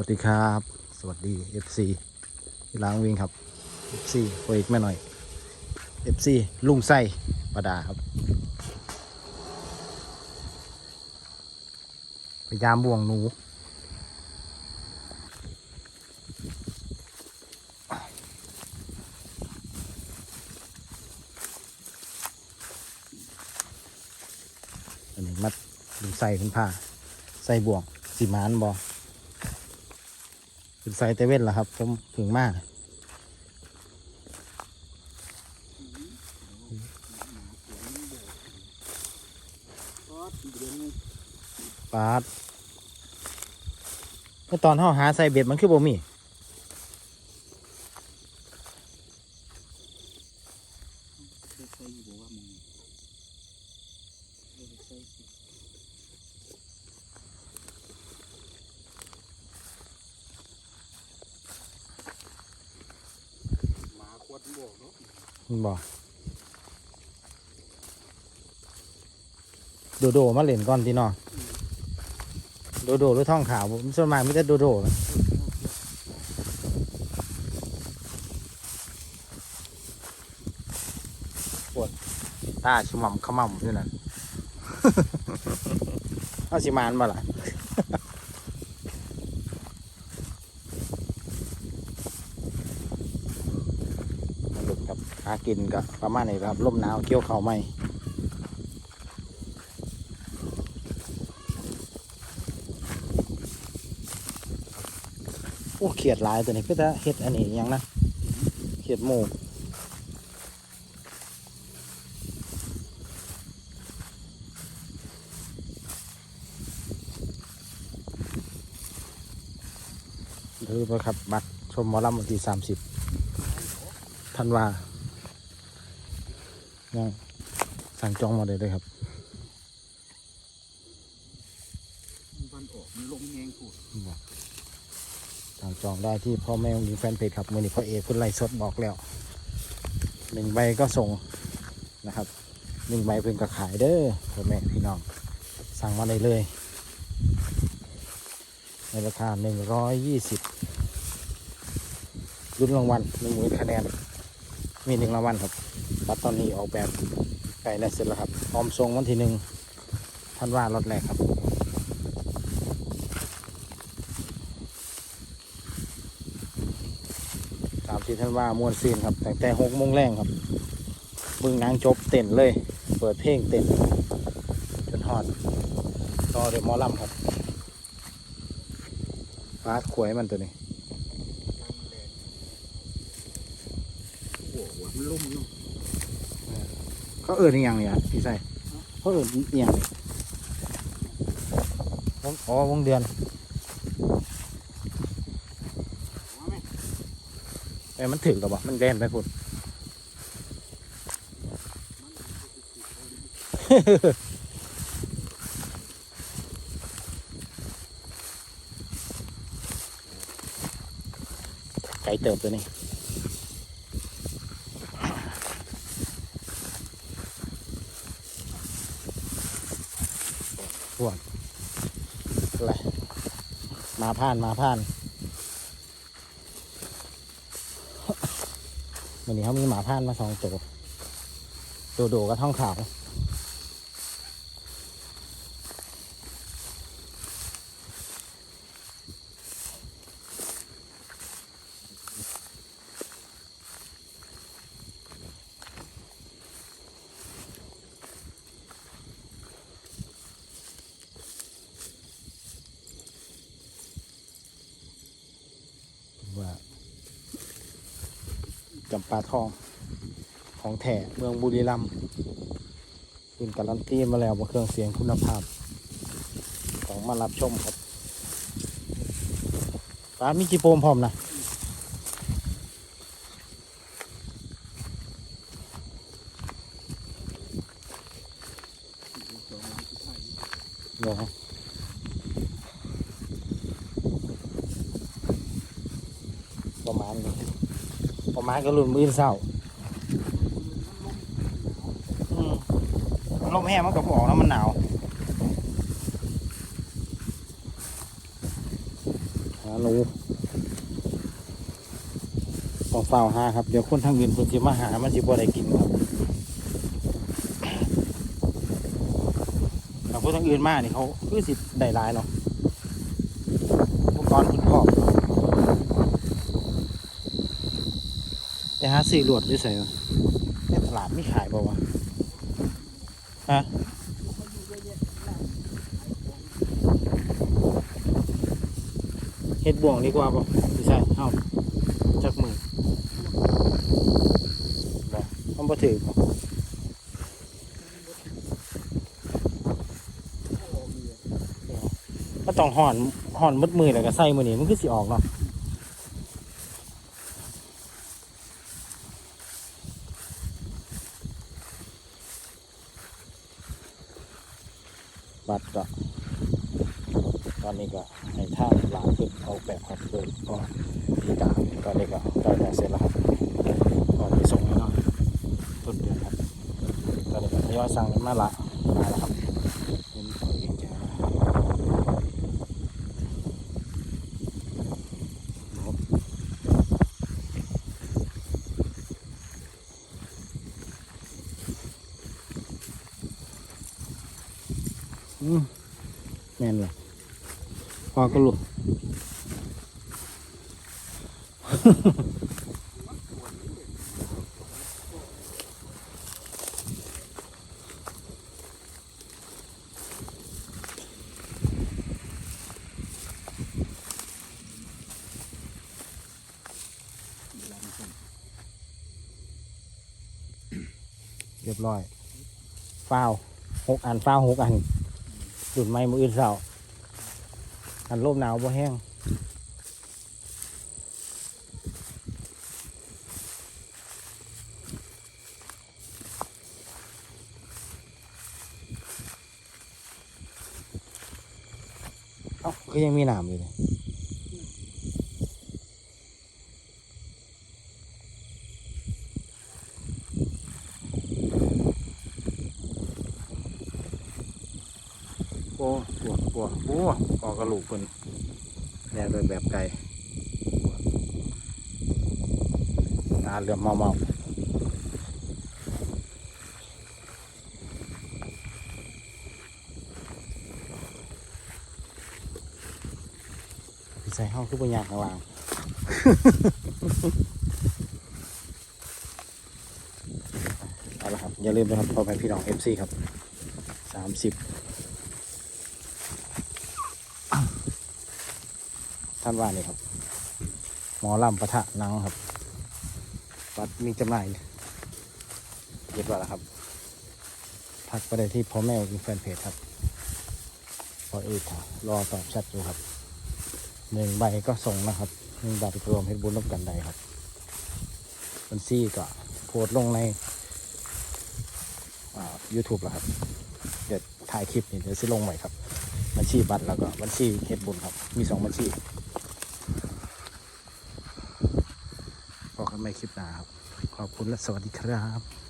วัสดีครับ สวัสดี FC ที่ล้างวิ่งครับ FC โอเอกแม่หน่อย FC ลุงไส้ประดาครับ พยายามบ่วงหนูอันนี้มัดลุงไส้คุณผ้า ใส่บ่วงสีมานบอ เป็นไซเตเว่นเหรอครับ ผมถึงมากปาดเมื่อตอนห้าหาใส่เบ็ดมันคือบ่มี หมาขวดบวกเนาะ มัน บอกโดโดมาเล่นก่อนที่นอโดโดหรือท่องขาวผมส่วนมากไมแต่ได้โดโดนะปวดตาชิมัมขมัมอยู่นั่นเอาสิมานมาล่ะ มาลุกครับหากินกับประมาณนี้ครับลมหนาวเกี่ยวเข่าไหมโอ้เขียดหลายตัวนี้ก็จะเฮ็ดอันนี้ยังนะเขียดหมูถือไปครับ บัตรชมหมอลำวันที่สามสิบธันวา ยังสั่งจองมาเลยเลยครับมันออกมันลงแหงกูดสั่งจองได้ที่พ่อแม่มีแฟนเพจครับมือนี้พ่อเอกคุณไล่สดบอกแล้วหนึ่งใบก็ส่งนะครับหนึ่งใบเป็นกระขายเด้อพ่อแม่พี่น้อง สั่งมาเลยเลย ในราคาหนึ่งร้อยยี่สิบรุ่นรางวัลหนึ่งหมื่นคะแนนมีหนึ่งรางวัลครับ บัตรตอนนี้ออกแบบไก่และเสร็จแล้วครับพร้อมส่งวันที่หนึ่งท่านว่ารถแรกครับสามสิบท่านว่ามวนซีนครับแต่แต่หกโมงแรงครับเบึงนางจบเต้นเลย เปิดเพลงเต้นจนฮอดต่อเดี๋ยวมอลำครับฟาดขวยมันตัวนี้โอ้โหมันลุ่มเนาะ เขาเอิญอีกอย่างเนี่ยพี่ใส่เขาเอิญอีกอย่างนี่วงอ๋อวงเดือนแต่มันถึงกับว่มันแดนไปพุ่นไก่เติบตัวนี้ พวกอะไรมาผ่านมาผ่านวันนี้เขามีหมาผ่านมาสองตัว โดโดกับท่องขาวว่า จำปาทอง ของแท้เมืองบุรีรัมย์เป็นการันตีมาแล้วว่าเครื่องเสียงคุณภาพต้องมารับชมครับป้ามีจีโปมพร้อมนะเดี๋ยวนะประมาณนี้ ประมาณก็รุ่นมือเศร้าอืมลมแห้งมันก็บออกแล้วมันหนาวให้หาหนูต้องเฝ้าหาครับ เดี๋ยวคนทางอื่นคนสิมาหา มันสิบ่ได้กินครับถ้าคนทางอื่นมานี่เขาคือสิได้หลายเนาะอุปกรณ์คุณพ่อมไป หาซื้อลวดอยู่ไสวะในตลาดไมีขายบ่าวะฮะเฮ็ดบ่วงดีกว่าป่ะไม่ใช่เอ้าจักมือบ่มันบ่ถือป่ก็ต้องห่อนห่อนมดมือแล้วก็ใส่มือนี่มันคือสิออกเนาะ บัตรก็ตอนนี้ก็ให้ท่าหลานขึ้นเอาแบบครับเปิดก็ดีกาตอนนี้ก็ใกล้จะเสร็จแล้วครับก็ไปส่งให้เนาะต้นเดือนครับตอนนี้ก็ทยอยสั่งมาละมาแล้วครับเป็นปล่อยเองแจ้นะครับอืมแม่นเลย พอก็หลุดเรียบร้อยฟ้าวหกอันฟ้าวหกอันดุดไม้มืออื่นเสา อันลมหนาวบ่แห้งเอ้าก็ยังมีหนามอยู่เลย วกโอ้กอกระลูกเพิ่นแล่ด้วยแบบไก่ตาเรือมเมาๆใส่ห้องคือเป็นยางข้างล่างเอาละครับ อย่าลืมนะครับพอไปพี่น้อง FC ครับ 30 ท่านว่านี่ครับ หมอลำปะทะนังครับวัดมีจำหน่ายเรียบร้อยแล้วครับทักไปได้ที่พ่อแม่อินแฟนเพจครับพอเอกครับรอตอบแชทอยู่ครับหนึ่งใบก็ส่งนะครับหนึ่งใบรวมเพชรบุญร่วมกันใดครับบัญชีก็โพสต์ลงในยูทูบแล้วครับ เดี๋ยวถ่ายคลิปนี่เดี๋ยวสิลงไว้ครับ บัญชีบัตรแล้วก็บัญชีเฮ็ดบุญครับ มีสองบัญชีพบ กันใหม่คลิปหน้าครับ ขอบคุณและสวัสดีครับ